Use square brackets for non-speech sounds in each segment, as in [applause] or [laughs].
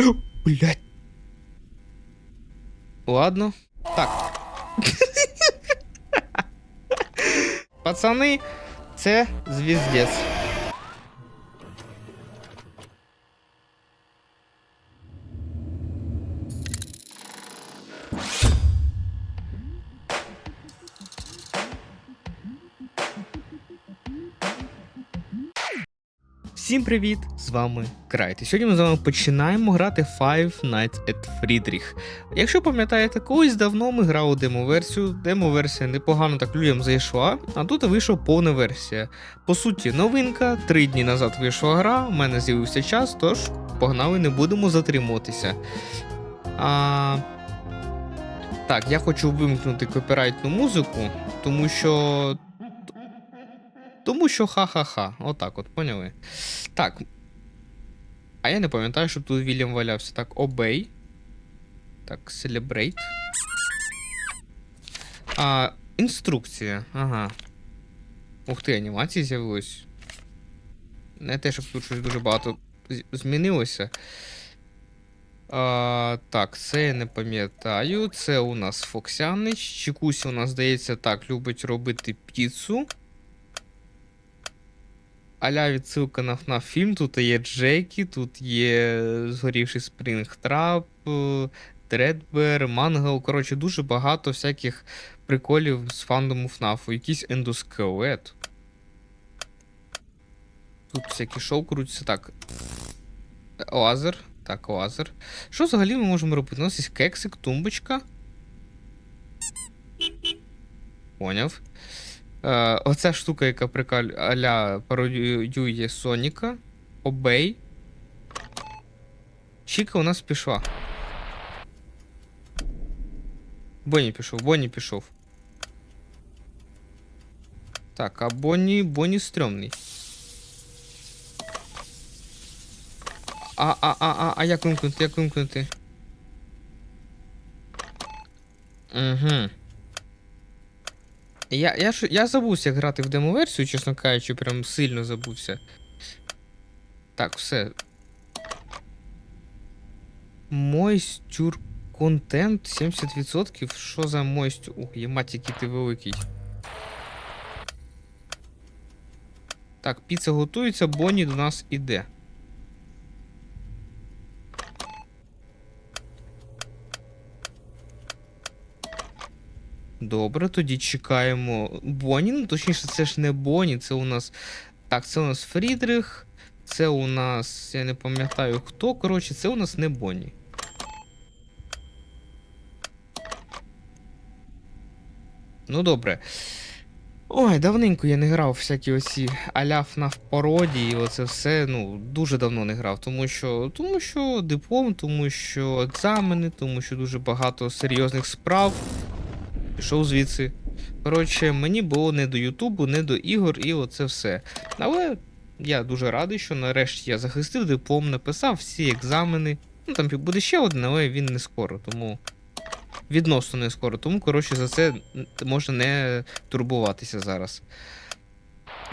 [gasps] Блять. Ладно. Так. [laughs] Пацани, це звіздець. Всім привіт! З вами Крайт. І сьогодні ми з вами починаємо грати Five Nights at Friedrich. Якщо пам'ятаєте, колись давно ми грали демо-версію. Демо-версія непогано так людям зайшла, а тут вийшла повна версія. По суті, новинка. Три дні назад вийшла гра, у мене з'явився час, тож погнали, не будемо затримуватися. А... Так, я хочу вимкнути копірайтну музику, тому що. Тому що ха-ха-ха. Отак от, поняли? Так. А я не пам'ятаю, щоб тут Вільям валявся. Так, Obey. Так, Celebrate. А, інструкція. Ага. Ух ти, анімації з'явилось. Не те, щоб тут щось дуже багато змінилося. А, так, це я не пам'ятаю. Це у нас Фоксянич. Чікуся у нас, здається, так, любить робити піцу. Аля відсилка на FNAF фільм. Тут є Джекі, тут є згорівший Спрінгтрап, Дредбер, Мангал. Коротше, дуже багато всяких приколів з фандому FNAF. Якийсь ендоскелет. Тут всякі шоу крутяться. Так. Лазер. Так, лазер. Що взагалі ми можемо робити? У нас є кексик, тумбочка. Поняв. Е, оця штука, яка прикаль аля пародіює Соніка. Обей. Чіка у нас пішла. Бонні пішов, Бонні пішов. Так, а Бонні, Бонні стрьомний. А, а, а, а, а як вимкнути, як вимкнути? Угу. Я, я, я забувся грати в демо-версію, чесно кажучи, прям сильно забувся. Так, все. Мойстюр контент 70%. Що за мойстюр? Ух, ємать, який ти великий. Так, піца готується, Бонні до нас іде. Добре, тоді чекаємо Бонні. Ну, точніше, це ж не Бонні, це у нас. Так, це у нас Фрідрих. Це у нас. Я не пам'ятаю хто. Коротше, це у нас не Бонні. Ну, добре. Ой, давненько я не грав всякі оці аля FNAF пародії, оце все, ну, дуже давно не грав, тому що, тому що диплом, тому що екзамени, тому що дуже багато серйозних справ. Пішов звідси. Коротше, мені було не до Ютубу, не до ігор, і оце все. Але я дуже радий, що нарешті я захистив диплом, написав всі екзамени. Ну там буде ще один, але він не скоро, тому. Відносно не скоро. Тому, коротше, за це можна не турбуватися зараз.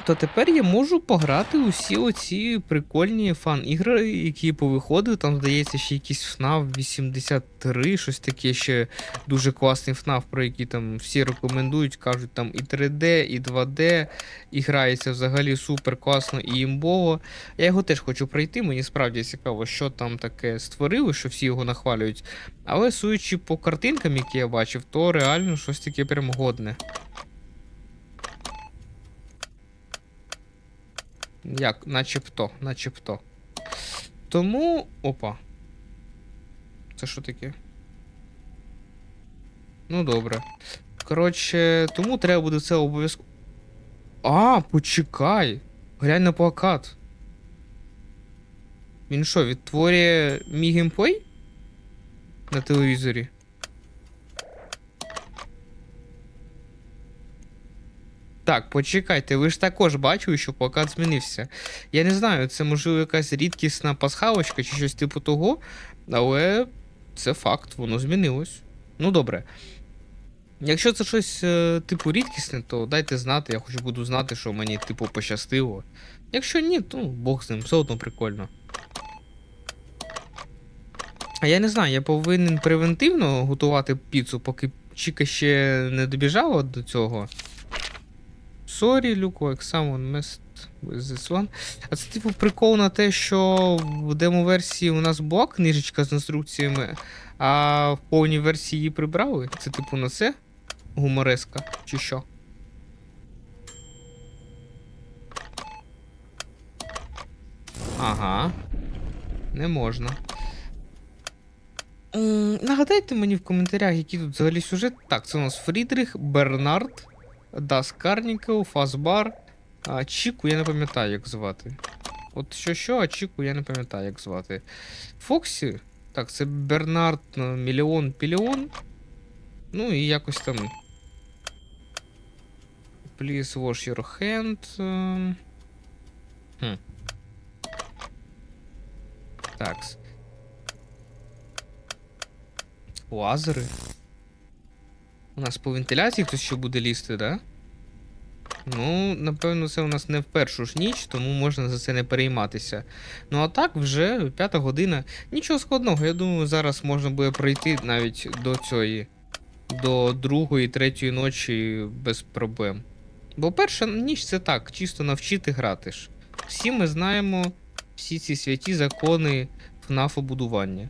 То тепер я можу пограти усі оці прикольні фан-ігри, які повиходили. Там, здається, ще якийсь FNAF 83, щось таке ще дуже класний FNAF, про який там всі рекомендують, кажуть, там і 3D, і 2D, і грається взагалі супер класно і імбово. Я його теж хочу пройти, мені справді цікаво, що там таке створили, що всі його нахвалюють. Але судячи по картинкам, які я бачив, то реально щось таке прям годне. Як, начебто, начебто. Тому. Опа. Це що таке? Ну, добре. Коротше, тому треба буде це обов'язково. А, почекай. Глянь на плакат. Він що, відтворює мій геймплей? На телевізорі? Так, почекайте, ви ж також бачили, що плакат змінився. Я не знаю, це можливо якась рідкісна пасхалочка чи щось типу того, але це факт, воно змінилось. Ну добре. Якщо це щось е, типу рідкісне, то дайте знати, я хоч буду знати, що мені типу пощастило. Якщо ні, то Бог з ним, все одно прикольно. А я не знаю, я повинен превентивно готувати піцу, поки Чіка ще не добіжала до цього. Sorry, Luke, like someone messed with this one. А це, типу, прикол на те, що в демо-версії у нас була книжечка з інструкціями, а в повній версії її прибрали. Це, типу, на це гумореска, чи що? Ага. Не можна. Нагадайте мені в коментарях, який тут взагалі сюжет. Так, це у нас Фрідріх, Бернард, Дас Карнікел, Фазбар. А Чіку я не пам'ятаю, як звати. От що що, а Чіку я не пам'ятаю, як звати. Фоксі. Так, це Бернард е, Мільйон Піліон. Ну і якось там. Please wash your hand. Хм. Такс. Лазери. У нас по вентиляції хтось ще буде лізти, да? Ну, напевно, це у нас не в першу ж ніч, тому можна за це не перейматися. Ну а так, вже п'ята година. Нічого складного, я думаю, зараз можна буде пройти навіть до цієї, до другої, третьої ночі без проблем. Бо перша ніч це так, чисто навчити грати ж. Всі ми знаємо всі ці святі закони ФНАФу будування.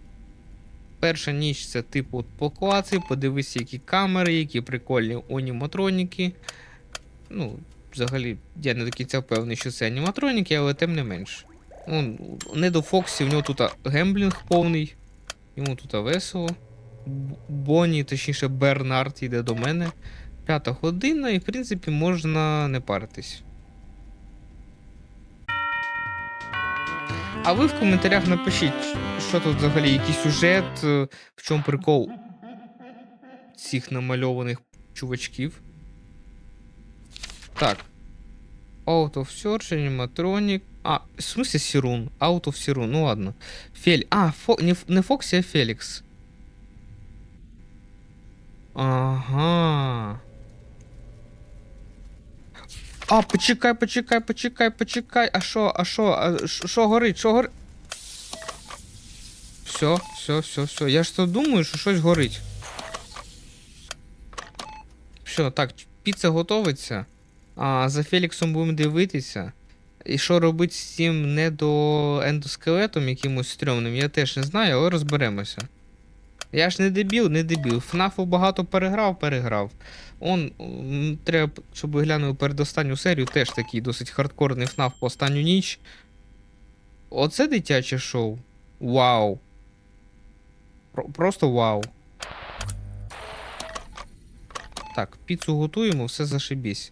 Перша ніч це типу от поклацай, подивися, які камери, які прикольні аніматроніки. Ну, взагалі, я не до кінця впевнений, що це аніматроніки, але тим не менш. Он, не до Фоксі, в нього тут гемблінг повний, йому тут весело. Бонні, точніше, Бернард йде до мене. П'ята година, і в принципі можна не паритись. А ви в коментарях напишіть, що тут взагалі який сюжет, е, в чому прикол цих намальованих чувачків. Так. Out of Search, Animatronic. А, в смысле Сирун? Out of Сирун, ну ладно. Фель... А, Фо... не, не Фоксі, а Фелікс. Ага. А, почекай, почекай, почекай, почекай. А що, а що, а що горить, що горить? Все, все, все, все. Я ж то думаю, що щось горить. Все, так, піца готовиться. А, за Феліксом будемо дивитися. І що робити з цим недоендоскелетом якимось стрьомним, я теж не знаю, але розберемося. Я ж не дебіл, не дебіл. ФНАФу багато переграв, переграв. Он, треба, щоб ви глянули передостанню серію, теж такий досить хардкорний ФНАФ по останню ніч. Оце дитяче шоу. Вау. Про- просто вау. Так, піцу готуємо, все зашибісь.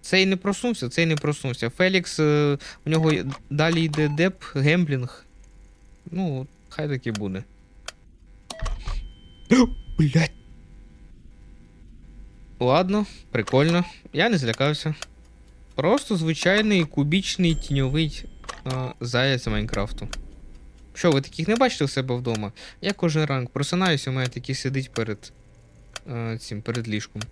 Цей не проснувся, цей не проснувся. Фелікс, е, у нього далі йде деп, гемблінг. Ну, хай таки буде. [gasps] Блять. Ладно, прикольно. Я не злякався. Просто звичайний кубічний тіньовий а, заяць Майнкрафту. Що, ви таких не бачите у себе вдома? Я кожен ранок просинаюся, у мене такий сидить перед а, цим перед ліжком.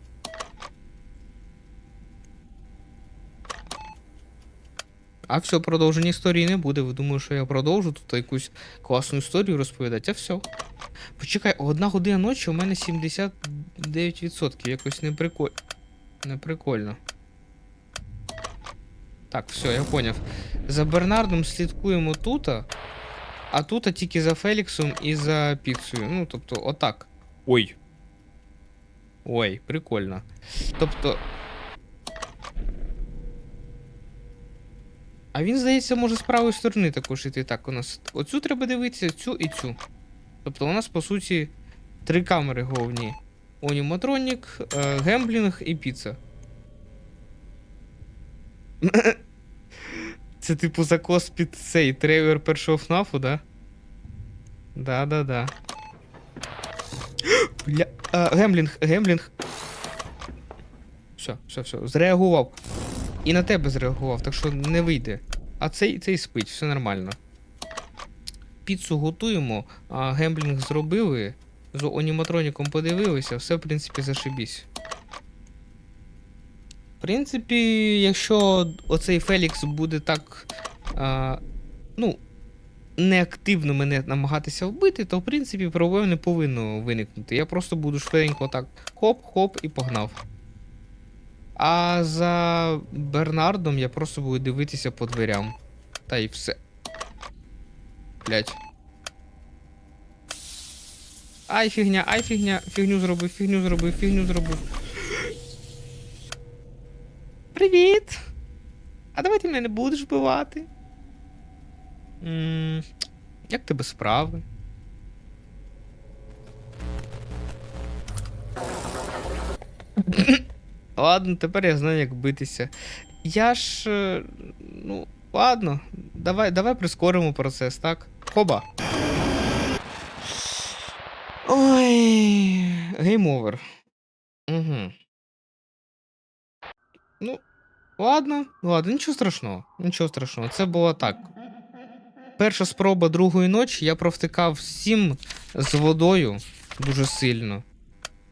А все, продовження історії не буде. Ви думаю, що я продовжу тут якусь класну історію розповідати, а все. Почекай, одна година ночі у мене 79%. Якось не прикольно. Не прикольно. Так, все, я поняв. За Бернардом слідкуємо тут, а тут тільки за Феліксом і за піцею. Ну, тобто, отак. Ой. Ой, прикольно. Тобто. А він, здається, може з правої сторони також іти. Так, у нас оцю треба дивитися, цю і цю. Тобто у нас, по суті, три камери головні: Оніматронік, е, гемблінг і піца. [coughs] Це типу закос під цей трейлер першого ФНАФу, да? Да-да-да. [gasps] Бля. А, гемблінг, гемблінг. Все, все, все. Зреагував. І на тебе зреагував, так що не вийде. А цей, цей спить, все нормально. Піцу готуємо, а гемблінг зробили. З аніматроніком подивилися, все, в принципі, зашибісь. В принципі, якщо оцей Фелікс буде так. А, ну, неактивно мене намагатися вбити, то в принципі проблем не повинно виникнути. Я просто буду швиденько так хоп-хоп і погнав. А за Бернардом я просто буду дивитися по дверям. Та й все. Блять. Ай, фігня, ай, фігня, фігню зробив, фігню зробив, фігню зробив. Привіт! А давай ти мене не будеш вбивати. м як тебе справи? Ладно, тепер я знаю, як битися. Я ж. е, Ну, ладно, давай, давай прискоримо процес, так? Хоба. Ой. Гейм овер. Угу. Ну, ладно, ладно, нічого страшного. Нічого страшного. Це було так. Перша спроба другої ночі я провтикав всім з водою дуже сильно.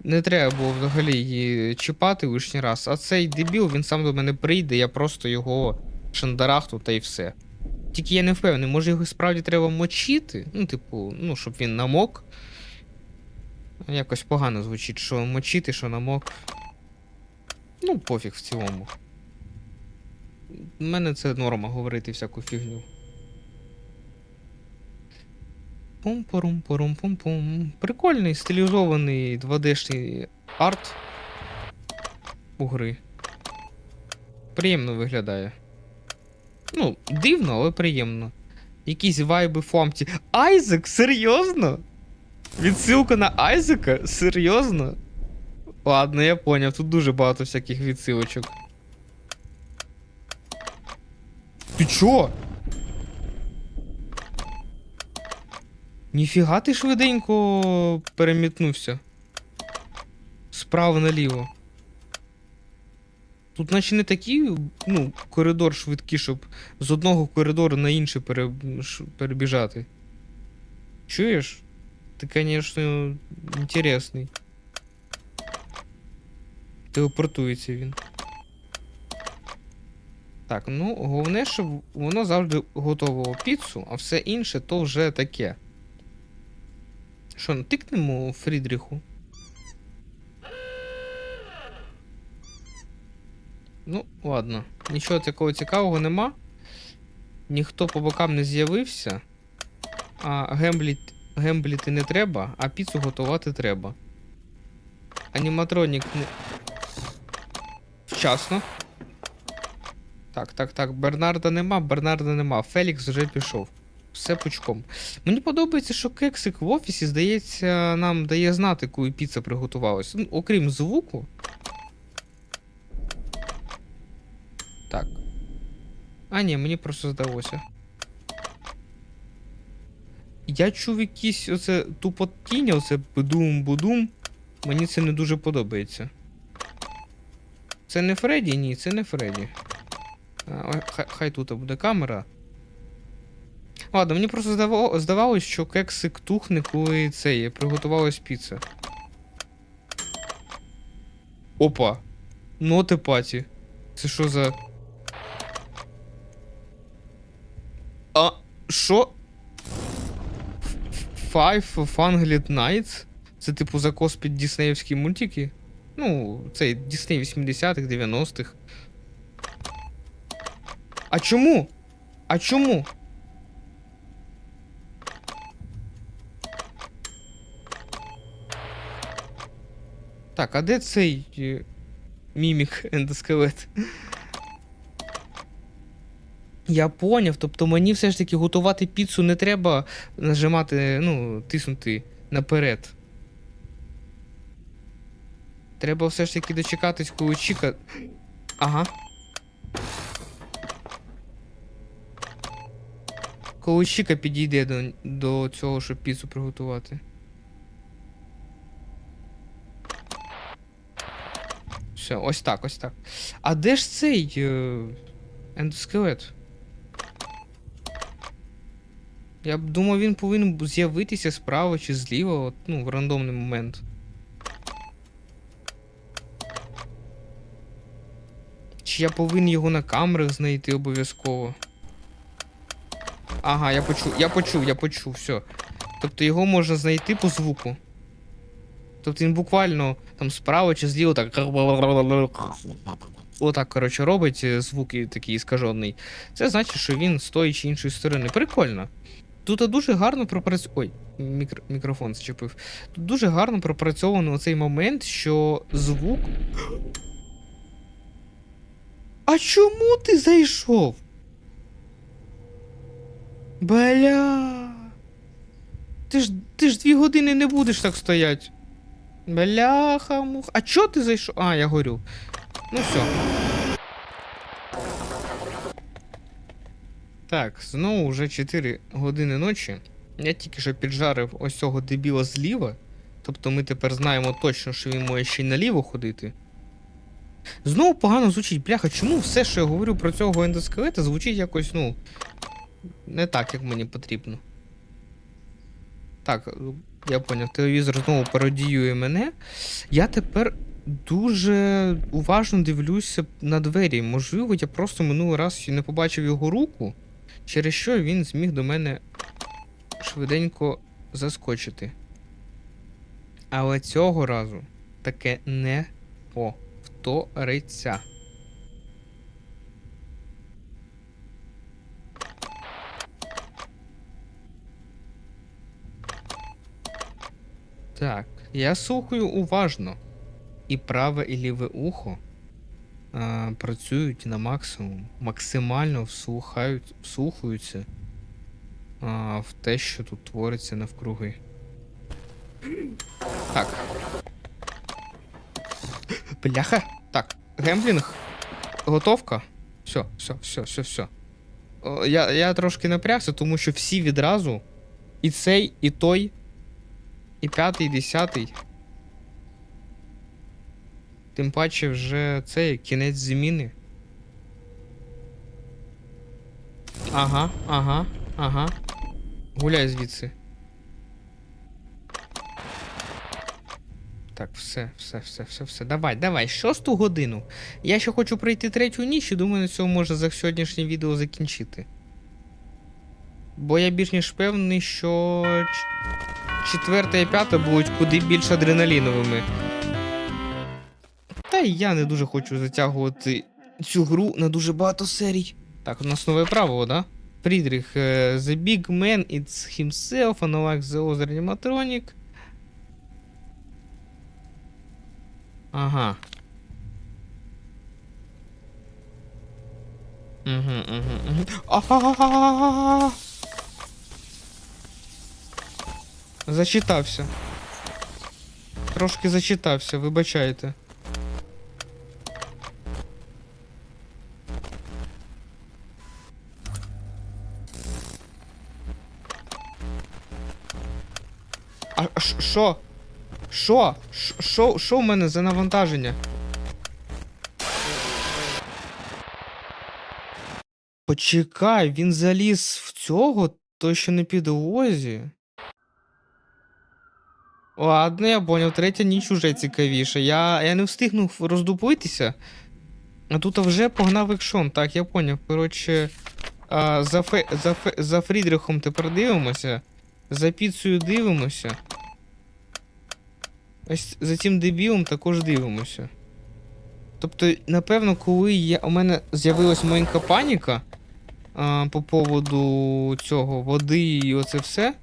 Не треба було взагалі її чіпати лишній раз. А цей дебіл, він сам до мене прийде, я просто його шандарахну та й все. Тільки я не впевнений, може його справді треба мочити? Ну, типу, ну, щоб він намок. Якось погано звучить, що мочити, що намок. Ну, пофіг в цілому. У мене це норма говорити всяку фігню. Пум порум порум пум пум Прикольний стилізований 2D-шний арт у гри. Приємно виглядає. Ну, дивно, але приємно. Якісь вайби фомті. Айзек, серйозно? Відсилка на Айзека? Серйозно? Ладно, я поняв, тут дуже багато всяких відсилочок. Ти чо? Ніфіга ти швиденько перемітнувся. Справа наліво. Тут наче не такий, ну, коридор швидкий, щоб з одного коридору на інший пере... перебіжати. Чуєш? Ти, звісно, інтересний. Телепортується він. Так, ну, головне, щоб воно завжди готовило піцу, а все інше то вже таке. Що, ну, тикнемо Фрідріху? Ну, ладно. Нічого такого цікавого нема. Ніхто по бокам не з'явився. А гембліт, гембліти не треба, а піцу готувати треба. Аніматронік не. Вчасно. Так, так, так. Бернарда нема, Бернарда нема. Фелікс вже пішов. Все пучком. Мені подобається, що кексик в офісі, здається, нам дає знати, коли піца приготувалася. Ну, окрім звуку. Так. А, ні, мені просто здалося. Я чув якісь оце тупотіння, оце бдум-будум. Мені це не дуже подобається. Це не Фредді? Ні, це не Фредді. А, хай, хай тут буде камера. Ладно, мені просто здавало, здавалось, що кексик тухне, коли це є, приготувалась піца. Опа. Ноти паті. Це що за. А. Що? Five Fungled Nights? Це типу закос під діснеївські мультики? Ну, цей Дісней 80-х, 90-х. А чому? А чому? Так, а де цей е, мімік ендоскелет? Я поняв, тобто мені все ж таки готувати піцу не треба нажимати, ну, тиснути наперед. Треба все ж таки дочекатись, коли Чіка. Ага. Коли Чіка підійде до, до цього, щоб піцу приготувати. Все, ось так, ось так. А де ж цей е, ендоскелет? Я б думав, він повинен з'явитися справа чи зліва, от, ну, в рандомний момент. Чи я повинен його на камерах знайти обов'язково? Ага, я почув, я почув, я почув, все. Тобто його можна знайти по звуку. Тобто він буквально там справа чи зліва так. Отак, коротше, робить е, звуки такий скажений. Це значить, що він з тої чи іншої сторони. Прикольно. Тут дуже гарно пропрацьовано. Ой, мікро... мікрофон зчепив. Тут дуже гарно пропрацьовано оцей момент, що звук. А чому ти зайшов? Бля. Ти ж, ти ж дві години не будеш так стоять. Бляха, мух. А чо ти зайшов? А, я горю. Ну все. Так, знову вже 4 години ночі. Я тільки що піджарив ось цього дебіла зліва. Тобто ми тепер знаємо точно, що він може ще й наліво ходити. Знову погано звучить, бляха, чому все, що я говорю про цього ендоскелета, звучить якось, ну. Не так, як мені потрібно. Так, я поняв, телевізор знову пародіює мене. Я тепер дуже уважно дивлюся на двері. Можливо, я просто минулий раз не побачив його руку, через що він зміг до мене швиденько заскочити. Але цього разу таке не повториться. Так, я слухаю уважно. І праве і ліве ухо а, працюють на максимум, максимально вслухають, вслухаються а, в те, що тут твориться навкруги. Так. Бляха. Так, гемблінг. Готовка. Все, все, все, все, все. Я, я трошки напрягся, тому що всі відразу. І цей, і той. І п'ятий, і десятий. Тим паче вже це кінець зміни. Ага, ага, ага. Гуляй звідси. Так, все, все, все, все, все. Давай, давай, шосту годину. Я ще хочу пройти третю ніч і думаю, на цьому можна за сьогоднішнє відео закінчити. Бо я більш ніж певний, що ч- четверта і п'ята будуть куди більш адреналіновими. Та й я не дуже хочу затягувати цю гру на дуже багато серій. Так, у нас нове правило, да? Фрідріх, е, The Big Man, it's himself, unlike the other animatronic. Ага. Угу, угу, угу. Ага. Зачитався. Трошки зачитався, вибачайте. А що? Що? Що що в мене за навантаження? Почекай, він заліз в цього, той що на підлозі. Ладно, я поняв, третя ніч уже цікавіша. Я, я не встигнув роздупитися. А тут вже погнав екшон. Так, я поняв. Коротше, а, за, фе, за, фе, за Фрідрихом тепер дивимося. За піцею дивимося. Ось за цим дебілом також дивимося. Тобто, напевно, коли я, у мене з'явилась маленька паніка а, по поводу цього води і оце все,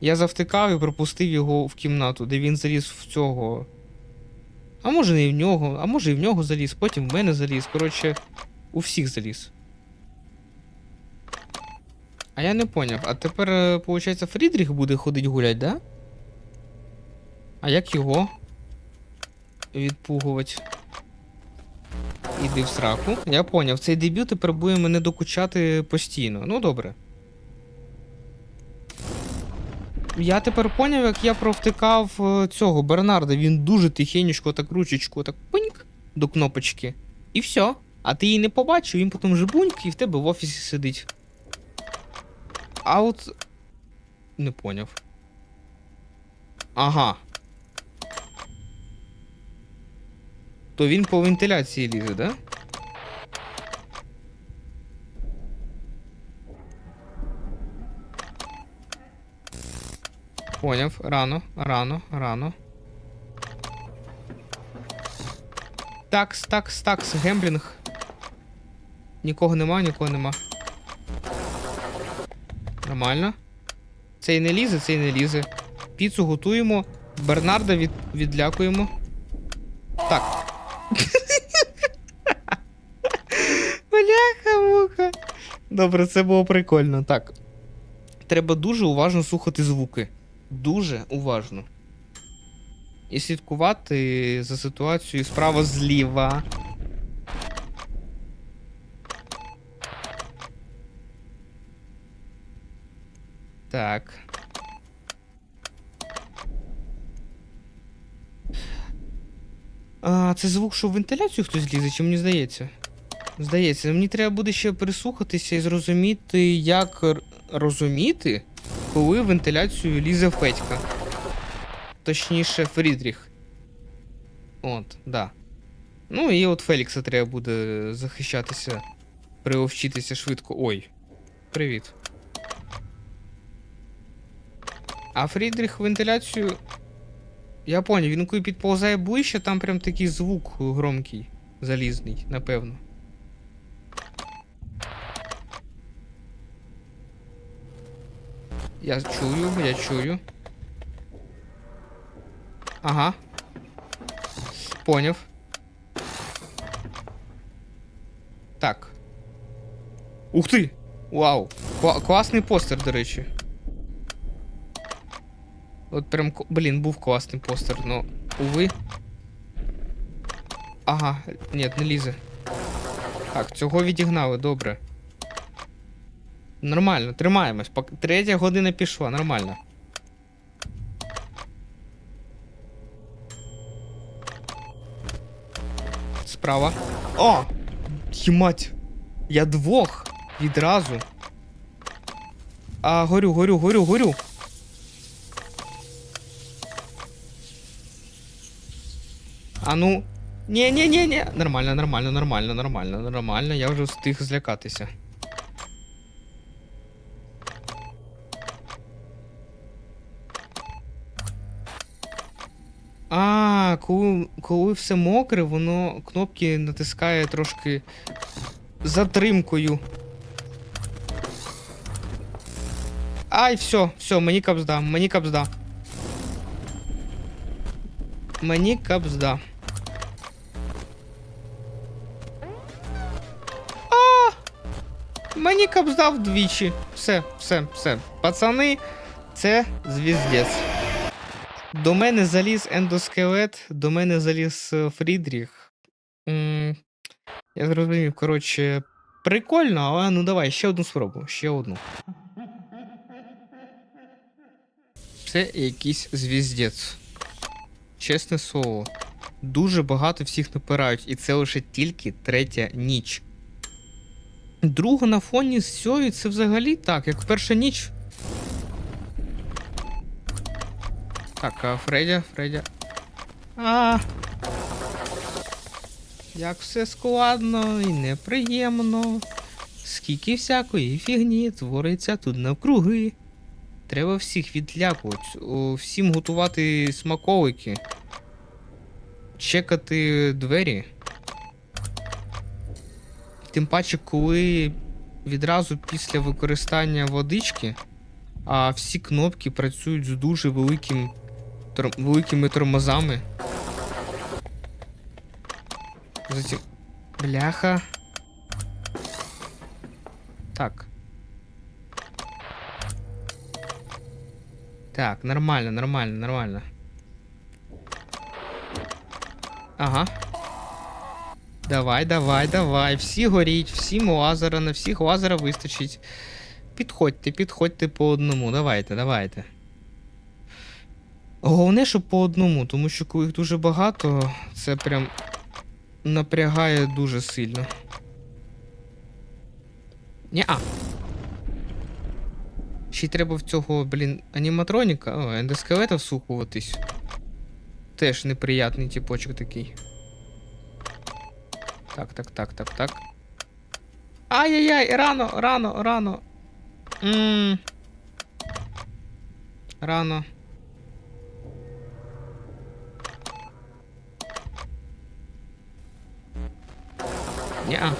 я завтикав і пропустив його в кімнату, де він заліз в цього. А може не в нього, а може і в нього заліз, потім в мене заліз. Коротше, у всіх заліз. А я не поняв. А тепер, виходить, Фрідріх буде ходить гулять, да? А як його відпугувати? Іди в сраку. Я поняв, цей дебют тепер буде мене докучати постійно. Ну добре. Я тепер поняв, як я провтикав е, цього Бернарда. Він дуже тихенечко, так ручечку, так пиньк до кнопочки. І все. А ти її не побачив, він потім жебуньк і в тебе в офісі сидить. А от. Не поняв. Ага. То він по вентиляції лізе, да? Поняв. Рано, рано, рано. Такс, такс, такс, гемблінг. Нікого нема, нікого нема. Нормально. Цей не лізе, цей не лізе. Піцу готуємо. Бернарда від... відлякуємо. Так. [laughs] Бляха муха. Добре, це було прикольно. Так. Треба дуже уважно слухати звуки. Дуже уважно. І слідкувати за ситуацією справа зліва. Так. А, це звук, що в вентиляцію хтось лізе, чи мені здається? Здається, мені треба буде ще прислухатися і зрозуміти, як розуміти, коли в вентиляцію лізе Федька. Точніше, Фрідріх. От, да. Ну і от Фелікса треба буде захищатися, приловчитися швидко. Ой. Привіт. А Фрідріх вентиляцію. Я поняв, він коли підползає ближче, там прям такий звук громкий, залізний, напевно. Я чую, я чую. Ага. Поняв. Так. Ух ти! Вау! Кла- класний постер, до речі. От прям, блін, був класний постер, но, уви. Ага, ні, не лізе. Так, цього відігнали, добре. Нормально, тримаємось. Третя година пішла, нормально. Справа. О! Ємать! Я двох відразу. А, горю, горю, горю, горю. А ну. Ні-ні-ні-ні. Нормально, нормально, нормально, нормально, нормально. Я вже встиг злякатися. А, коли, коли все мокре, воно кнопки натискає трошки затримкою. Ай, все, все, мені капзда, мені капзда. Мені капзда. А! Мені капзда вдвічі. Все, все, все. Пацани, це звіздець. До мене заліз ендоскелет, до мене заліз е, Фрідріх. М, Я зрозумів, коротше, прикольно, але ну давай, ще одну спробу, ще одну. Це якийсь звіздець. Чесне слово. Дуже багато всіх напирають, і це лише тільки третя ніч. Друга на фоні з цією це взагалі так, як перша ніч. Так, а Фредя, Фредя. А. Як все складно і неприємно. Скільки всякої фігні твориться тут навкруги. Треба всіх відлякувати, всім готувати смаколики. Чекати двері. Тим паче, коли відразу після використання водички, а всі кнопки працюють з дуже великим, тор- великими тормозами. Затім... Бляха. Так. Так, нормально, нормально, нормально. Ага. Давай, давай, давай. Всі горіть, всім лазера, на всіх лазера вистачить. Підходьте, підходьте по одному. Давайте, давайте. Головне, щоб по одному, тому що коли їх дуже багато, це прям напрягає дуже сильно. Ні-а. Ще й треба в цього, блін, аніматроніка, о, ендоскелета всухуватись. Теж неприятний типочок такий. Так, так, так, так, так. Ай-яй-яй, рано, рано, рано. Ммм. Рано. Ня.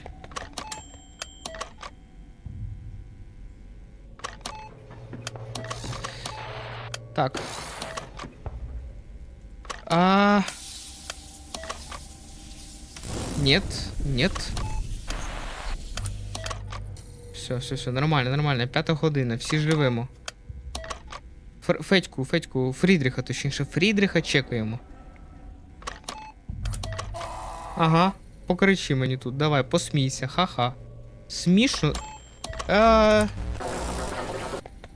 Так. А... Нет, нет. Все, все, все, нормально, нормально. П'ята година, всі живемо. Фр- Федьку, Федьку, Фрідріха, точніше, Фрідріха чекаємо. Ага, покричи мені тут, давай, посмійся, ха-ха. Смішно. А...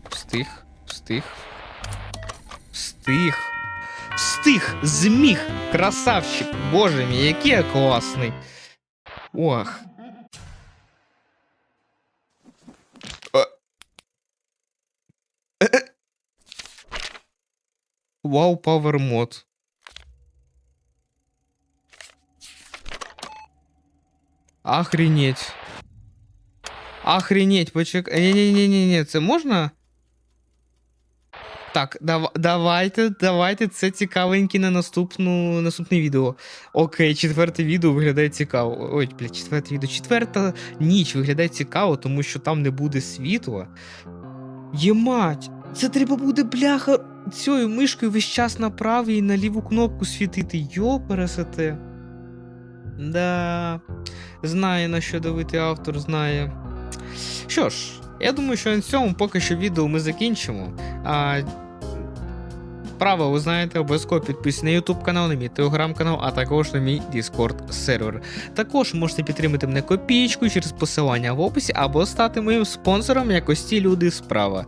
Встиг, встиг. Встиг. Встиг! Зміг! Красавчик! Боже мій, який я класний. Ох. Вау, Power мод. Охренеть. Охренеть, почекай. Ні-ні-ні-ні, це можна? Так, дав, давайте, давайте, це цікавеньке на наступну, наступне відео. Окей, четверте відео виглядає цікаво. Ой, блядь, четверте відео. Четверта ніч виглядає цікаво, тому що там не буде світла. Ємать, це треба буде бляха цією мишкою весь час направо і на ліву кнопку світити. Йо, пересете. Да. Знає на що давити автор, знає. Що ж, я думаю, що на цьому поки що відео ми закінчимо. А, Право, ви знаєте, обов'язково підписуйтесь на YouTube канал, на мій телеграм-канал, а також на мій Discord сервер. Також можете підтримати мене копійку через посилання в описі або стати моїм спонсором, як ось ці люди справа.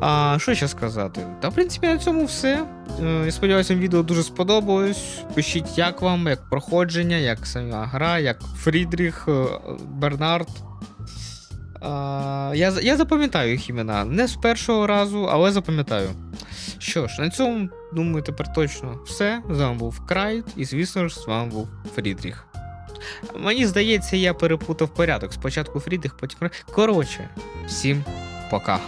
А, що ще сказати? Та в принципі на цьому все. Е, Я сподіваюся, вам відео дуже сподобалось. Пишіть, як вам, як проходження, як сама гра, як Фрідріх, е, Бернард. А, я, я запам'ятаю їх імена. Не з першого разу, але запам'ятаю. Що ж, на цьому, думаю, тепер точно все. З вами був Крайт, і, звісно ж, з вами був Фрідріх. Мені здається, я перепутав порядок. Спочатку Фрідріх, потім Коротше, всім пока.